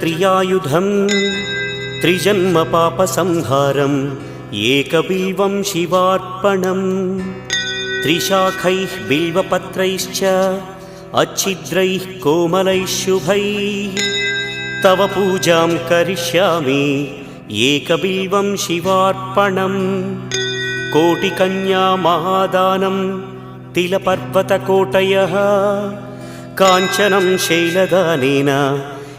त्रियायुधं त्रिजन्मपापसंहारम् एकबिल्वं शिवार्पणम् त्रिशाखैः बिल्वपत्रैश्च अच्छिद्रैः कोमलैः शुभैः तव पूजां करिष्यामि एकबिल्वं शिवार्पणम् कोटिकन्या महादानं तिलपर्वतकोटयः काञ्चनं शैलदानेन